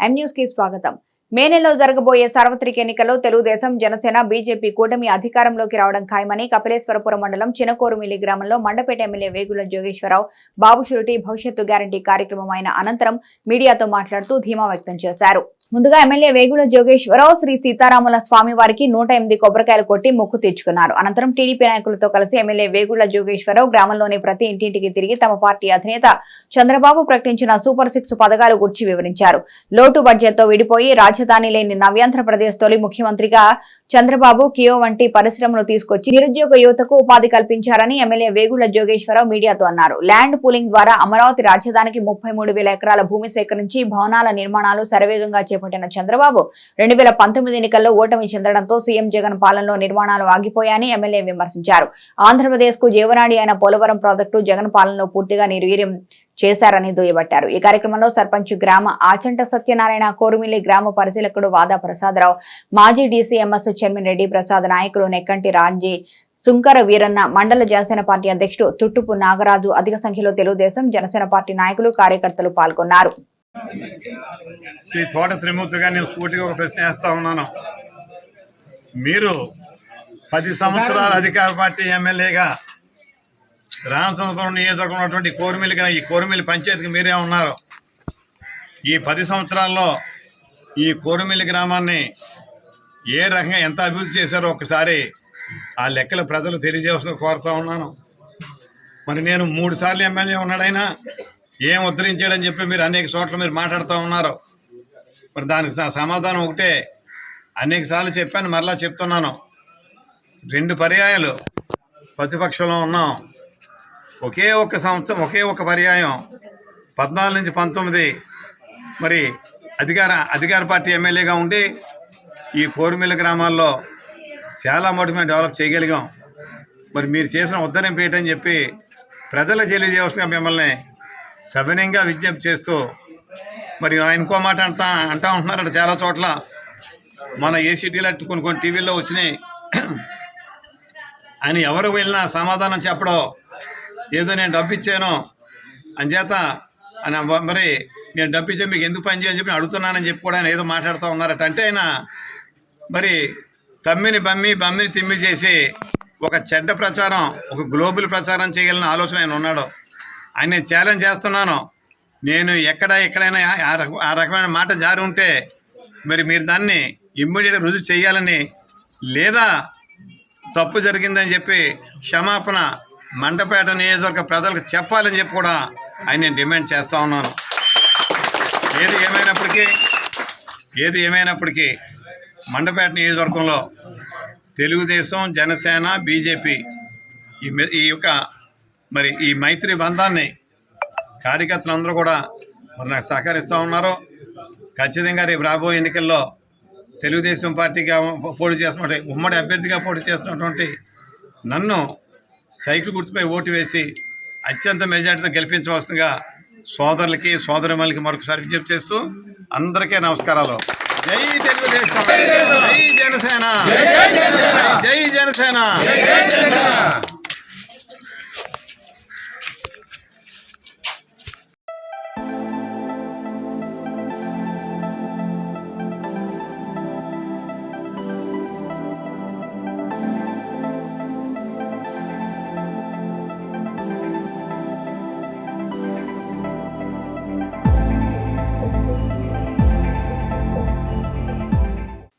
ఎం న్యూస్కి స్వాగతం. మే నెలలో జరగబోయే సార్వత్రిక ఎన్నికల్లో తెలుగుదేశం జనసేన బీజేపీ కూటమి అధికారంలోకి రావడం ఖాయమని కపిలేశ్వరపురం మండలం చినకోరుమిల్లి గ్రామంలో మండపేట ఎమ్మెల్యే వేగుల జోగేశ్వరరావు బాబు షూరిటీ భవిష్యత్తు గ్యారంటీ కార్యక్రమం అయిన అనంతరం మీడియాతో మాట్లాడుతూ ధీమా వ్యక్తం చేశారు. ముందుగా ఎమ్మెల్యే వేగుల జోగేశ్వరరావు శ్రీ సీతారాముల స్వామి వారికి నూట ఎనిమిది కొబ్బరికాయలు కొట్టి మొక్కు తీర్చుకున్నారు. అనంతరం టీడీపీ నాయకులతో కలిసి ఎమ్మెల్యే వేగుల జోగేశ్వరరావు గ్రామంలోని ప్రతి ఇంటింటికి తిరిగి తమ పార్టీ అధినేత చంద్రబాబు ప్రకటించిన సూపర్ సిక్స్ పథకాలు గురించి వివరించారు. లోటు బడ్జెట్తో విడిపోయి రాజధాని లేని నవ్యాంధ్రప్రదేశ్ తొలి ముఖ్యమంత్రిగా చంద్రబాబు కియో వంటి పరిశ్రమలు తీసుకొచ్చి నిరుద్యోగ యువతకు ఉపాధి కల్పించారని ఎమ్మెల్యే వేగుల జోగేశ్వరరావు మీడియాతో అన్నారు. ల్యాండ్ పూలింగ్ ద్వారా అమరావతి రాజధానికి ముప్పై మూడు వేల ఎకరాల భూమి సేకరించి భవనాల నిర్మాణాలు శరవేగంగా చేపట్టిన చంద్రబాబు రెండు వేల పంతొమ్మిది ఎన్నికల్లో ఓటమి చెందడంతో సీఎం జగన్ పాలనలో నిర్మాణాలు ఆగిపోయాయని ఎమ్మెల్యే విమర్శించారు. ఆంధ్రప్రదేశ్కు జీవనాడి అయిన పోలవరం ప్రాజెక్టు జగన్ పాలనలో పూర్తిగా నిర్వీర్యం చేశారని దుయ్యబట్టారు. ఈ కార్యక్రమంలో సర్పంచ్ గ్రామ ఆచంట సత్యనారాయణ కోరుమిల్లి గ్రామ పరిశీలకుడు వాదా ప్రసాదరావు మాజీ డీసీఎంఎస్ చైర్మన్ రెడ్డి ప్రసాద్ నాయకులు నెక్కంటి రాంజీ సుంకర వీరన్న మండల జనసేన పార్టీ అధ్యక్షుడు తుట్టుపు నాగరాజు అధిక సంఖ్యలో తెలుగుదేశం జనసేన పార్టీ నాయకులు కార్యకర్తలు పాల్గొన్నారు. శ్రీ తోట త్రిమూర్తిగా నేను స్ఫూర్తిగా ఒక ప్రశ్న వేస్తా ఉన్నాను. మీరు పది సంవత్సరాల అధికార పార్టీ ఎమ్మెల్యేగా రామచంద్రపురం నియోజకవర్గం ఉన్నటువంటి కోరిమిల్లి ఈ కోరిమిల్లి పంచాయతీకి మీరే ఉన్నారు. ఈ పది సంవత్సరాల్లో ఈ కోరిమిల్లి గ్రామాన్ని ఏ రకంగా ఎంత అభివృద్ధి చేశారో ఒకసారి ఆ లెక్కలు ప్రజలు తెలియజేసిన కోరుతా ఉన్నాను. మరి నేను మూడు సార్లు ఎమ్మెల్యే ఉన్నాడైనా ఏం ఉద్ధరించాడని చెప్పి మీరు అనేక చోట్ల మీరు మాట్లాడుతూ ఉన్నారు. మరి దానికి సమాధానం ఒకటే. అనేక సార్లు చెప్పాను మరలా చెప్తున్నాను. రెండు పర్యాయాలు ప్రతిపక్షంలో ఉన్నాం. ఒకే ఒక్క సంవత్సరం ఒకే ఒక పర్యాయం. పద్నాలుగు నుంచి పంతొమ్మిది మరి అధికార అధికార పార్టీ ఎమ్మెల్యేగా ఉండి ఈ కోరుమిల్ల గ్రామాల్లో చాలా మటుకు మేము డెవలప్ చేయగలిగాం. మరి మీరు చేసిన ఉద్ధరింపు చెప్పి ప్రజలకు తెలియజేయవలసిన మిమ్మల్ని సవినయంగా విజ్ఞప్తి చేస్తూ మరి ఆయన ఇంకో మాట అంటా అంటా ఉంటున్నారట చాలా చోట్ల. మన ఏసీటీలో కొన్ని కొన్ని టీవీల్లో వచ్చినాయి. ఆయన ఎవరు వెళ్ళినా సమాధానం చెప్పడం ఏదో నేను డబ్బు ఇచ్చాను అంచేత ఆయన మరి నేను డబ్బు ఇచ్చే మీకు ఎందుకు పని చేయని చెప్పి అడుగుతున్నానని చెప్పి కూడా ఆయన ఏదో మాట్లాడుతూ ఉన్నారట. అంటే ఆయన మరి తమ్మిని బమ్మి బమ్మిని తిమ్మి చేసి ఒక చెడ్డ ప్రచారం ఒక గ్లోబల్ ప్రచారం చేయగలిగిన ఆలోచన ఆయన ఉన్నాడు. ఆయన ఛాలెంజ్ చేస్తున్నాను. నేను ఎక్కడ ఎక్కడైనా ఆ ఆ రకమైన మాట జారి ఉంటే మరి మీరు దాన్ని ఇమ్మీడియట్గా రుజువు చేయాలని లేదా తప్పు జరిగిందని చెప్పి క్షమాపణ మండపేట నియోజకవర్గ ప్రజలకు చెప్పాలని చెప్పి కూడా ఆయన నేను డిమాండ్ చేస్తూ ఉన్నాను. ఏది ఏమైనప్పటికీ ఏది ఏమైనప్పటికీ మండపేట నియోజకవర్గంలో తెలుగుదేశం జనసేన బీజేపీ ఈ ఈ యొక్క మరి ఈ మైత్రి బంధాన్ని కార్యకర్తలందరూ కూడా మరి నాకు సహకరిస్తూ ఉన్నారు. ఖచ్చితంగా రేపు రాబోయే ఎన్నికల్లో తెలుగుదేశం పార్టీగా పోటీ చేస్తున్నటువంటి ఉమ్మడి అభ్యర్థిగా పోటీ చేస్తున్నటువంటి నన్ను సైకిల్ గుర్తుపై ఓటు వేసి అత్యంత మెజార్టీతో గెలిపించవలసిందిగా సోదరులకి సోదరిమలకి మరొకసారి విజ్ఞప్తి చేస్తూ అందరికీ నమస్కారాలు. జై తెలుగుదేశం! జై జనసేన! జై జనసేన!